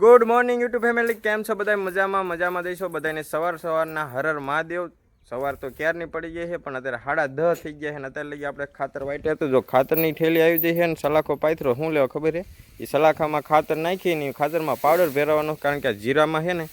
Good morning YouTube family કેમ છો બધા મજામાં મજામાં દઈશો. બધાને સવાર સવારના હરર મહાદેવ. સવાર તો ક્યારની પડી ગઈ છે, પણ અત્યારે સાડા દહ થઈ ગયા છે અને અત્યારે લઈએ આપણે ખાતર વાટ્યા હતું જો ખાતરની ઠેલી આવી જઈ છે ને સલાખો પાથરો, શું લેવા ખબર છે? એ સલાખામાં ખાતર નાખી ને ખાતરમાં પાવડર ભેરવાનો, કારણ કે આ જીરામાં છે ને,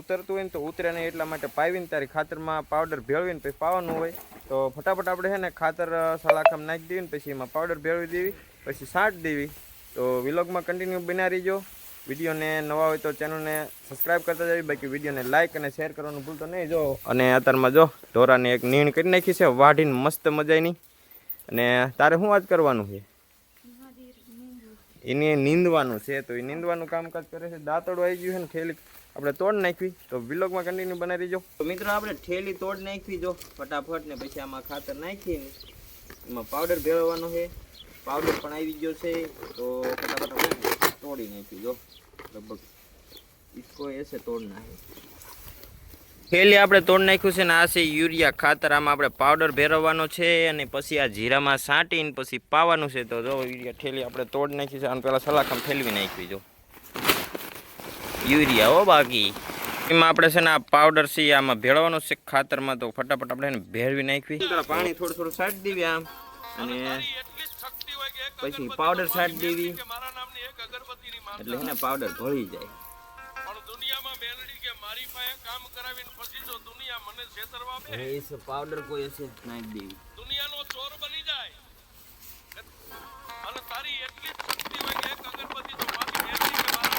ઉતરતું હોય ને તો ઉતરે નહીં, એટલા માટે પાવીને તારી ખાતરમાં પાવડર ભેળવીને પછી પાવાનું હોય. તો ફટાફટ આપણે છે ને ખાતર સલાખામાં નાખી દેવી ને પછી એમાં પાવડર ભેળવી દેવી, પછી સાટ દેવી. તો વિલોગમાં કન્ટિન્યુ બનાવી રહીજો વિડીયોને નવા હોય તો ચેનલને સબસ્ક્રાઈબ કરતા જવી બાકી વિડીયોને લાઇક અને શેર કરવાનું ભૂલતો નહીં. જો અને અત્યારમાં જો ઢોરાને એક નીણ કરી નાખી છે. વાઢીને મસ્ત મજાની. અને તારે શું વાત કરવાનું છે? એને નીંદવાનું છે. તો એ નીંદવાનું કામકાજ કરે છે. દાંતડું આવી ગયું છે ને થેલી આપણે તોડ નાખવી. તો વિલોગમાં કન્ટિન્યુ બનાવી દેજો. તો મિત્રો આપણે થેલી તોડ નાખવી જો. ફટાફટ ને પછી આમાં ખાતર નાખીએ એમાં પાવડર ભેળવવાનો છે. પાવડર પણ આવી ગયો છે. તો ફટાફટ તોડી નાખવી જો. લગભગ ઇસકો એસે તોડ નાખે. થેલી આપણે તોડ નાખ્યું છે ને આ છે યુરિયા ખાતર. આમાં આપણે પાવડર ભેરવવાનો છે અને પછી આ જીરામાં સાંટીને પછી પાવાનું છે. તો જો યુરિયા ઠેલી આપણે તોડ નાખી છે અને પહેલાં સલાખામાં ઠેલવી નાખવી જો. યુરિયા હો બાકી. એમાં આપણે છે ને આ પાવડર છે આમાં ભેળવાનો છે ખાતરમાં. તો ફટાફટ આપણે એને ભેળવી નાખવી. પાણી થોડું થોડું સાટ દેવી આમ. અને પછી પાવડર સાટ દેવી. એટલે એને પાવડર ભળી જાય. પણ દુનિયામાં મેલડી કે મારી પાસે કામ કરાવીને પછી જો દુનિયા મને છેતરવા બે એ પાવડર કોઈ હશે નાખી દેવી. દુનિયાનો ચોર બની જાય. અને તારી એટલી શક્તિ હોય કે એક અગરબત્તી તો બાકી મેલડી કે મારા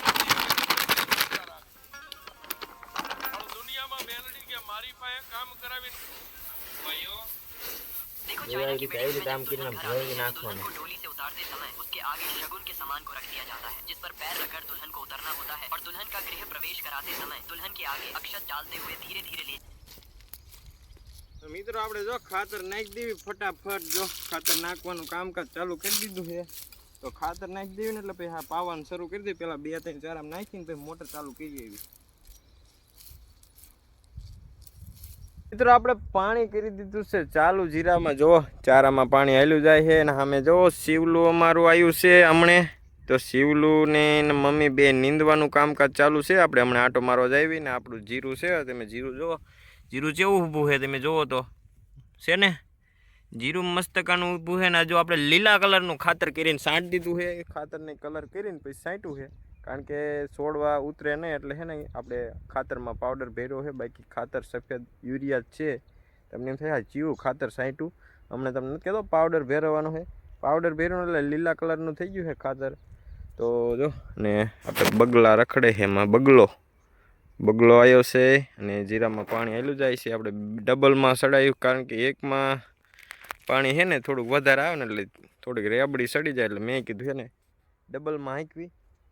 પણ દુનિયામાં મેલડી કે મારી પાસે કામ કરાવીને ભાઈઓ દેખાય રીતે આમ કિરણ ભરી નાખવાનું. उतारते समय उसके आगे शगुन के सामान को रख दिया जाता है जिस पर पैर रखकर दुल्हन को उतरना होता है और दुल्हन का गृह प्रवेश कराते समय दुल्हन के आगे अक्षत डालते हुए धीरे धीरे ले તો મિત્રો આપણે જો ખાતર નાખી દેવી ફટાફટ જો ખાતર નાખવાનું કામકાજ ચાલુ કરી દીધું છે તો ખાતર નાખી દેવી ને એટલે પછી હા પાવાનું શરૂ કરી દે પેલા બે ત્રણ ચાર આમ નાખીને પછી મોટર ચાલુ કરી એવી મિત્રો, આપણે પાણી કરી દીધું છે. ચાલુ જીરામાં જો ચારામાં પાણી હાલ્યું જાય છે અને સામે જો શિવલું અમારું આવ્યું છે હમણે. તો શિવલું ને મમ્મી બે નીંદવાનું કામકાજ ચાલુ છે. આપણે હમણાં આટો મારવા જાવી ને આપણું જીરું છે. તમે જીરું જુઓ, જીરું કેવું ઊભું છે તમે જુઓ તો. છે ને? જીરું મસ્તકાનું ઊભું છે ને જો આપણે લીલા કલરનું ખાતર કરીને સાંટ દીધું છે. એ ખાતરને કલર કરીને પછી સાંટ્યું છે. કારણ કે છોડવા ઉતરે નહીં એટલે હે ને આપણે ખાતરમાં પાવડર ભેરો છે, બાકી ખાતર સફેદ યુરિયા છે. તમને એમ થાય ચીવું ખાતર સાંટ્યું હમણાં તમને નથી કહેતો પાવડર ભેરવવાનો છે. પાવડર ભેરવાનું એટલે લીલા કલરનું થઈ ગયું છે ખાતર. તો જો, ને આપણે બગલા રખડે છે એમાં બગલો. બગલો આવ્યો છે અને જીરામાં પાણી આવેલું જાય છે. આપણે ડબલમાં સડાયું, કારણ કે એકમાં પાણી છે ને થોડુંક વધારે આવે ને એટલે થોડીક રેબડી સડી જાય એટલે મેં કીધું છે ને, ડબલમાં હાંકવી.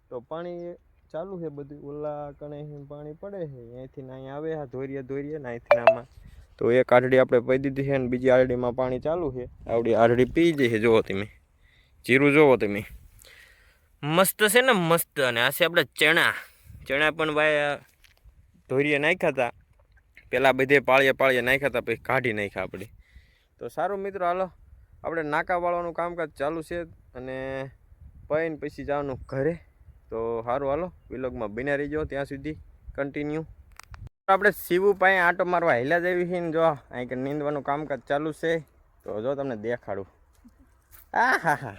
તો પાણી ચાલુ છે બધું. ઓલા કણે પાણી પડે છે. અહીંથી ના અહીં આવે હા ધોરીએ ધોરીએ ને અહીંથી આમાં. તો એક આરડી આપણે પી દીધી છે ને બીજી આરડીમાં પાણી ચાલુ છે. આવડી આરડી પી જઈ છે, જોવો તમે. જીરું જુઓ તમે. મસ્ત છે ને મસ્ત. અને આ છે આપણે ચણા. ચણા પણ ભાઈ ધોરીએ નાખ્યા હતા પહેલાં બધે પાળીએ પાળીએ નાખ્યા હતા પછી કાઢી નાખ્યા આપણે તો સારું મિત્રો, હાલો. આપણે નાકા વાળવાનું કામકાજ ચાલુ છે. અને પૈન પછી જવાનું ઘરે. તો સારું હાલો, વિલોગમાં બિના રહીજો, ત્યાં સુધી કન્ટિન્યુ આપણે શિવુ પાસે આંટો મારવા હેલા જેવી છે ને જો, અહીં કે નીંદવાનું કામકાજ ચાલુ છે. તો જો તમને દેખાડું. આ હા હા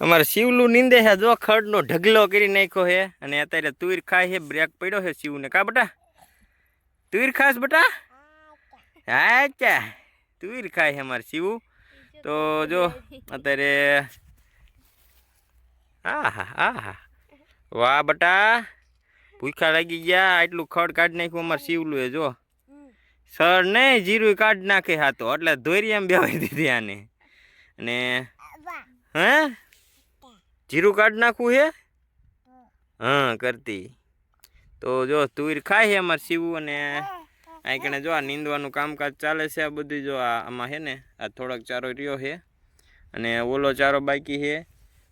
અમારે શિવલું નીંદે છે, જો ખડનો ઢગલો કરી નાખ્યો છે, અને અત્યારે તુર ખાય છે, બ્રેક પડ્યો છે શિવને. કા બટા? તુર ખાસ બટા? હા ચા તુર ખાય છે અમારે શિવ. તો જો, અત્યારે હા હા હા હા વાહ બટા ભૂખા લાગી ગયા. આટલું ખડ કાઢી નાખ્યું અમારે શિવલું એ જો સર નહીં જીરું કાઢી નાખે હા તો એટલે ધોરી એમ બેવાઈ દીધી આને. અને હે? જીરું કાઢી નાખવું છે હા કરતી. તો જો તુર ખાય છે અમારે શિવું અને અહીં કણે જો આ નીંદવાનું કામકાજ ચાલે છે આ બધું જો આ આમાં છે ને આ થોડોક ચારો રહ્યો છે અને ઓલો ચારો બાકી છે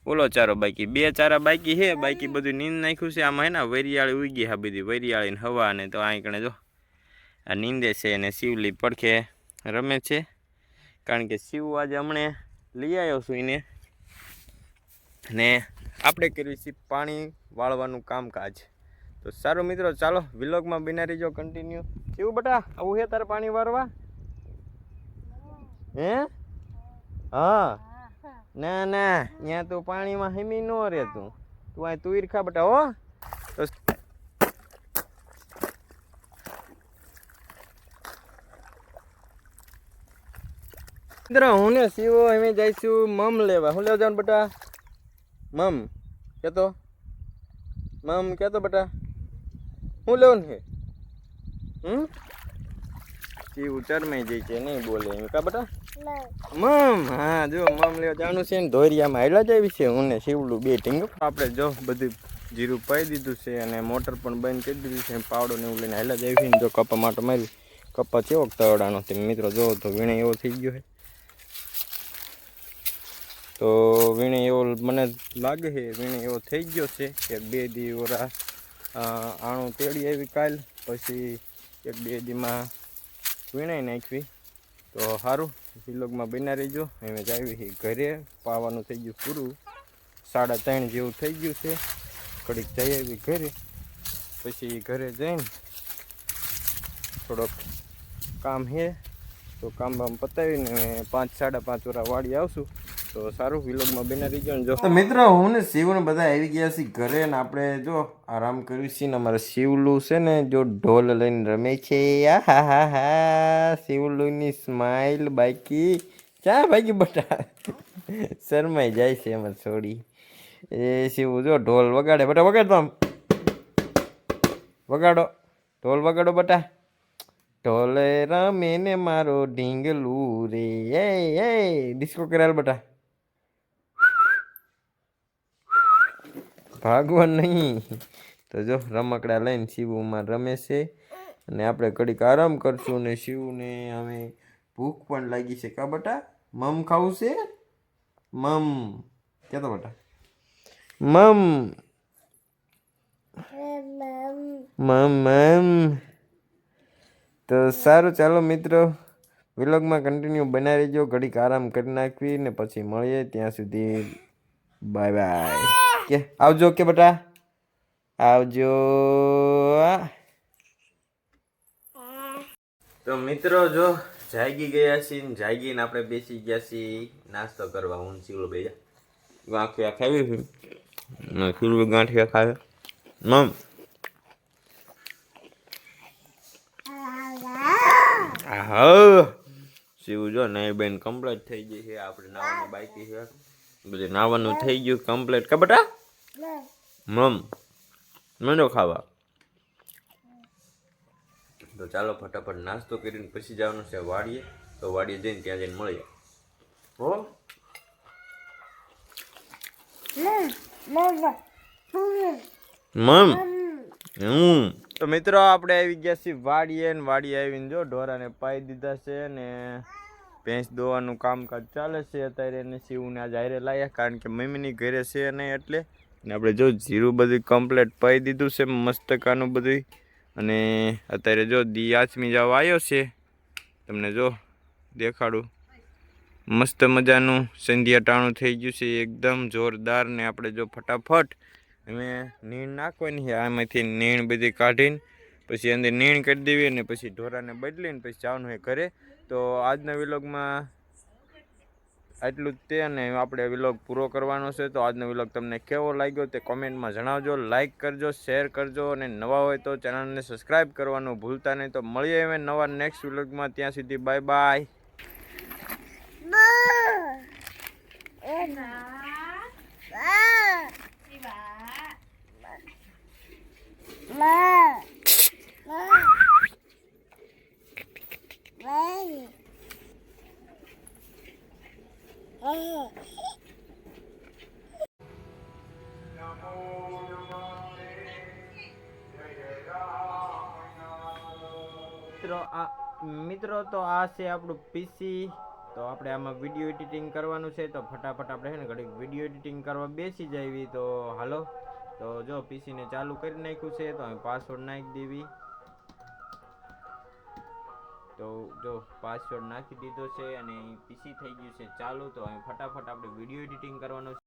ઓલો ચારો બાકી. બે ચારા બાકી છે બાકી બધું નીંદ નાખ્યું છે આમાં એના વરિયાળી ઉગી હા બધી. વરિયાળી ને હવા ને તો અહીં કણે જો આ નીંદે છે અને શિવલી પડખે રમે છે. કારણ કે શિવ આજે હમણે લઈ આવ્યો છું એને. ને આપણે કર્યું છે પાણી વાળવાનું કામકાજ. તો સારું મિત્રો ચાલો વિલોગમાં બિના રહીજો કન્ટિન્યુ કેવું બટા? આવું છે તારે પાણી વાળવા? હે? હા. ના ના ત્યાં તું પાણીમાં હેમી ન રે તું. તું આ તુર ખા બટા, હો. તો મિત્ર હું ને શિવો અમે જઈશું મમ લેવા. હું લેવા જવાનું બટા? મમ, કેતો? મમ, કેતો બટા? હું લેવું ને હમ? શિવ ચરમાઈ જાય છે નહીં બોલે એમ. કા બટા? મમ હા જો મમ લેવા જવાનું છે ને ધોરિયામાં હેલા જ આવી છે હું ને શિવલું બે ટીંગ આપણે જો બધું જીરું પાઈ દીધું છે અને મોટર પણ બંધ કરી દીધું છે પાવડો ને એવું લઈને હેલા જ આવી છે ને જો કપા માટો મારી. કપા કેવો તવડાનો તે મિત્રો જો તો વીણે એવો થઈ ગયો છે. તો વીણે એવો મને લાગે છે વીણે એવો થઈ ગયો છે કે બે દી ઓરા આણું તેડી આવી કાલ પછી એક બે દીમાં વીણાઈ નાખવી. તો સારું વિલોગમાં બના રહીજો. અમે જાવી ઘરે. પાવાનું થઈ ગયું પૂરું. સાડા ત્રણ જેવું થઈ ગયું છે. ઘડીક જઈ આવી ઘરે. પછી ઘરે જઈને થોડોક કામ છે તો કામ બામ પતાવીને પાંચ, સાડા પાંચ વાળા વાડી આવશું. તો સારું વિલોગમાં બના રહીજો ને જો. મિત્રો, હું ને શિવ ને બધા આવી ગયા છીએ ઘરે ને આપણે જો આરામ કર્યું છે ને અમારે શિવલું છે ને જો ઢોલ લઈને રમે છે. આ હા હા હા શિવલુની સ્માઈલ બાકી. ચા બાકી બટા. શરમાઈ જાય છે એમાં છોડી એ શિવ જો ઢોલ વગાડે. બટા વગાડતો આમ. વગાડો. ઢોલ વગાડો બટા. ઢોલે રમે ને મારો ઢીંગલું રે. એ એ, ડિસ્કો કરાલ બટા. ભાગવા નહીં. તો જો, રમકડા લઈને શિવમાં રમે છે. અને આપણે ઘડીક આરામ કરશું ને શિવને અમે ભૂખ પણ લાગી છે. કા બટા? મમ ખાવું છે? મમ. કેતો બટા? મમ. મમ મમ. તો સારું, ચાલો મિત્રો. વિલોગમાં કન્ટિન્યુ બનાવી રહેજો. ઘડીક આરામ કરી નાખવી ને પછી મળીએ. ત્યાં સુધી બાય બાય કે આવજો કે બેટા. આવજો. તો મિત્રો, જો, જાગી ગયા છીએ જાગીને આપણે બેસી ગયા છીએ. નાસ્તો કરવા, હું ચીવડો બેજા ગાંઠિયા ખાવી છે? ચીવડો ગાંઠિયા ખાવે. મમ. શિવ, જો નહીં બેન કમ્પ્લીટ થઈ ગઈ છે. આપણે નાવાનું બાકી છે. બધું નાવાનું થઈ ગયું કમ્પ્લીટ કે બેટા? મમ. મંડો ખાવા. તો ચાલો ફટાફટ નાસ્તો કરીને પછી જવાનું છે વાડીએ. તો વાડીએ જઈને ત્યાં જઈને મળીએ. હો? મમ. હમ. તો મિત્રો આપણે આવી ગયા છીએ વાડીએ ને વાડીએ આવીને જો ઢોરાને પાઈ દીધા છે ને ભેંસ દોવાનું કામકાજ ચાલે છે. અત્યારે એને શિવને આજ હારે લાયા કારણ કે મમ્મીની ઘરે છે નહીં એટલે ને આપણે જો જીરું બધું કમ્પ્લેટ પાઈ દીધું છે, મસ્તકાનું બધું. અને અત્યારે જો દી આચમી જવા આવ્યો છે, તમને જો દેખાડું. મસ્ત મજાનું સંધ્યા ટાણું થઈ ગયું છે, એકદમ જોરદાર ને આપણે જો ફટાફટ અમે નીણ નાખવાની છે, આમાંથી નીણ બધી કાઢીને પછી અંદર નીણ કરી દેવી અને પછી ઢોરાને બદલીને પછી જવાનું હોય ઘરે. તો આજના વિલોગમાં આટલું જ તે અને આપણે વિલોગ પૂરો કરવાનો છે. તો આજનો વિલોગ તમને કેવો લાગ્યો તે કોમેન્ટમાં જણાવજો. લાઇક કરજો શેર કરજો અને નવા હોય તો ચેનલને સબસ્ક્રાઈબ કરવાનું ભૂલતા નહીં. તો મળીએ હવે નવા નેક્સ્ટ વિલોગમાં ત્યાં સુધી બાય બાય મિત્રો, આ મિત્રો, તો આ છે આપણું પીસી તો આપણે આમાં વીડિયો એડિટિંગ કરવાનું છે. તો ફટાફટ આપણે છે ને ઘડીક વીડિયો એડિટિંગ કરવા બેસી જાય તો હાલો. તો જો પીસીને ચાલુ કરી નાખ્યું છે, તો પાસવર્ડ નાખી દેવી. તો જો પાસવર્ડ નાખી દીધો છે અને પીસી થઈ ગયું છે ચાલુ, તો અહીં ફટાફટ આપણે વીડિયો એડિટિંગ કરવાનું છે